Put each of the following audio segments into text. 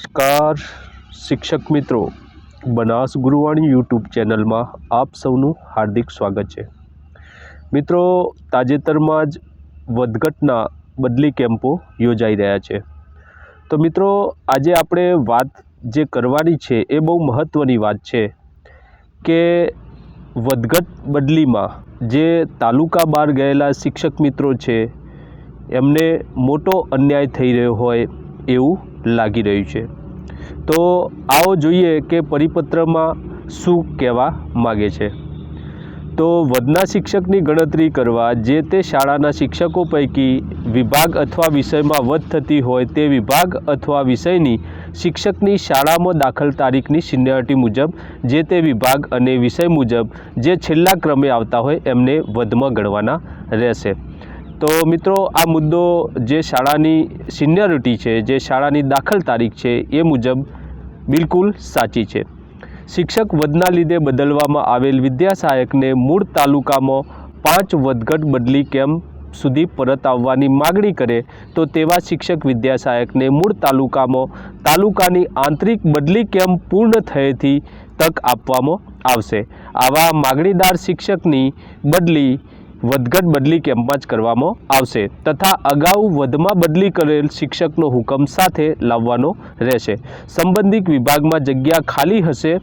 નમસ્કાર. શિક્ષક મિત્રો, બનાસ ગુરુવાણી યુટ્યુબ ચેનલમાં આપ સૌનું હાર્દિક સ્વાગત છે. મિત્રો, તાજેતરમાં જ વધઘટના બદલી કેમ્પો યોજાઈ રહ્યા છે. તો મિત્રો, આજે આપણે વાત જે કરવાની છે એ બહુ મહત્ત્વની વાત છે કે વધઘટ બદલીમાં જે તાલુકા બહાર ગયેલા શિક્ષક મિત્રો છે, એમને મોટો અન્યાય થઈ રહ્યો હોય એવું લાગી રહ્યું છે. તો આવો જોઈએ કે પરિપત્રમાં શું કહેવા માગે છે. તો વધના શિક્ષકની ગણતરી કરવા જે તે શાળાના શિક્ષકો પૈકી વિભાગ અથવા વિષયમાં વધ થતી હોય તે વિભાગ અથવા વિષયની શિક્ષકની શાળામાં દાખલ તારીખની સિનિયરિટી મુજબ, જે તે વિભાગ અને વિષય મુજબ જે છેલ્લા ક્રમે આવતા હોય એમને વધમાં ગણવાના રહેશે. તો મિત્રો, આ મુદ્દો જે શાળાની સિનિયરિટી છે, જે શાળાની દાખલ તારીખ છે, એ મુજબ બિલકુલ સાચી છે. શિક્ષક વધના લીધે બદલવામાં આવેલ વિદ્યા સહાયકને મૂળ તાલુકામાં પાંચ વધઘટ બદલી કેમ્પ સુધી પરત આવવાની માગણી કરે, તો તેવા શિક્ષક વિદ્યા સહાયકને મૂળ તાલુકામાં તાલુકાની આંતરિક બદલી કેમ્પ પૂર્ણ થયેથી તક આપવામાં આવશે. આવા માગણીદાર શિક્ષકની બદલી વધઘટ બદલી કેમ્પમાં જ કરવામાં આવશે તથા અગાઉ વધમાં બદલી કરેલ શિક્ષકનો હુકમ સાથે લાવવાનો રહેશે. સંબંધિત વિભાગમાં જગ્યા ખાલી હશે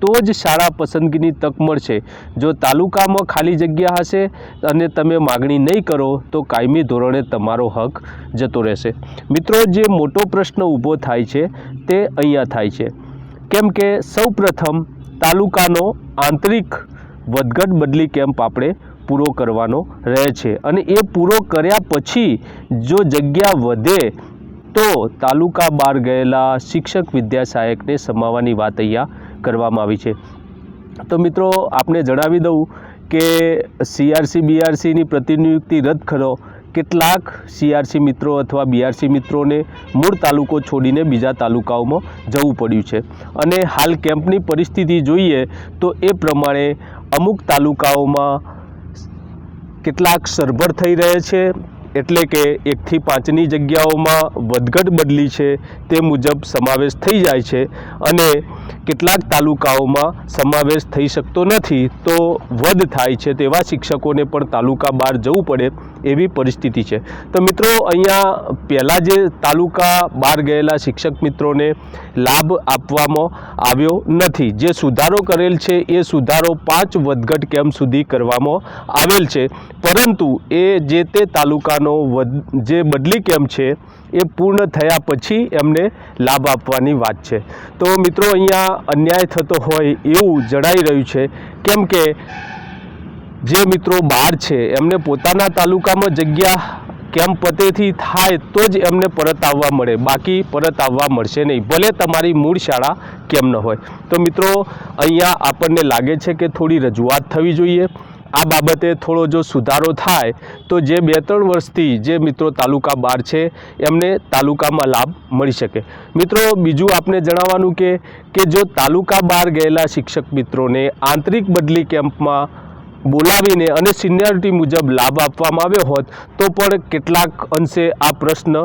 તો જ શાળા પસંદગીની તક મળશે. જો તાલુકામાં ખાલી જગ્યા હશે અને તમે માગણી નહીં કરો તો કાયમી ધોરણે તમારો હક જતો રહેશે. મિત્રો, જે મોટો પ્રશ્ન ઊભો થાય છે તે અહીંયા થાય છે. કેમ કે સૌ તાલુકાનો આંતરિક વધઘટ બદલી કેમ્પ આપણે પૂરો કરવાનો રહે છે અને એ પૂરો કર્યા પછી જો જગ્યા વધે તો તાલુકા બહાર ગયેલા શિક્ષક વિદ્યા સહાયકને સમાવવાની વાત અહીંયા કરવામાં આવી છે. તો મિત્રો, આપને જણાવી દઉં કે સીઆરસી બીઆરસીની પ્રતિનિયુક્તિ રદ કરો. કેટલાક સીઆરસી મિત્રો અથવા બીઆરસી મિત્રોને મૂળ તાલુકો છોડીને બીજા તાલુકાઓમાં જવું પડ્યું છે. અને હાલ કેમ્પની પરિસ્થિતિ જોઈએ તો એ પ્રમાણે અમુક તાલુકાઓમાં કેટલાક સરભર થઈ રહે છે. એટલે કે એકથી પાંચની જગ્યાઓમાં વધઘટ બદલી છે તે મુજબ સમાવેશ થઈ જાય છે અને કેટલાક તાલુકાઓમાં સમાવેશ થઈ શકતો નથી તો વધ થાય છે તેવા શિક્ષકોને પણ તાલુકા બહાર જવું પડે એવી પરિસ્થિતિ છે. તો મિત્રો અહીંયા પહેલાં જે તાલુકા બહાર ગયેલા શિક્ષક મિત્રોને લાભ આપવામાં આવ્યો નથી. જે સુધારો કરેલ છે એ સુધારો પાંચ વધઘટ કેમ્પ સુધી કરવામાં આવેલ છે. પરંતુ એ જે તે તાલુકાનો વધ, જે બદલી કેમ્પ છે, એ પૂર્ણ થયા પછી એમને લાભ આપવાની વાત છે. તો મિત્રો અહીંયા અન્યાય થતો હોય એવું જણાઈ રહ્યું છે, કેમ કે જે મિત્રો બહાર છે, એમને પોતાના તાલુકામાં જગ્યા કેમ પતેથી થાય તો જ એમને પરત આવવા મળે. બાકી પરત આવવા મળશે નહીં. ભલે તમારી મૂળ શાળા કેમ ન હોય. તો મિત્રો, અહીંયા આપણને લાગે છે કે થોડી રજૂઆત થવી જોઈએ. આ બાબતે થોડો જો સુધારો થાય, તો જે બે ત્રણ વર્ષથી જે મિત્રો તાલુકા બહાર છે, એમને તાલુકામાં લાભ મળી શકે. મિત્રો, બીજું આપને જણાવવાનું કે કે જો તાલુકા બહાર ગયેલા શિક્ષક મિત્રોને આંતરિક બદલી કેમ્પમાં બોલાવીને અને સિનિયરિટી મુજબ લાભ આપવામાં આવ્યો હોત, તો પણ કેટલાક અંશે આ પ્રશ્ન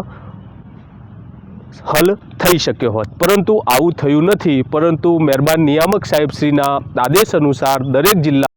હલ થઈ શક્યો હોત. પરંતુ આવું થયું નથી. પરંતુ મહેરબાન નિયામક સાહેબશ્રીના આદેશ અનુસાર દરેક જિલ્લા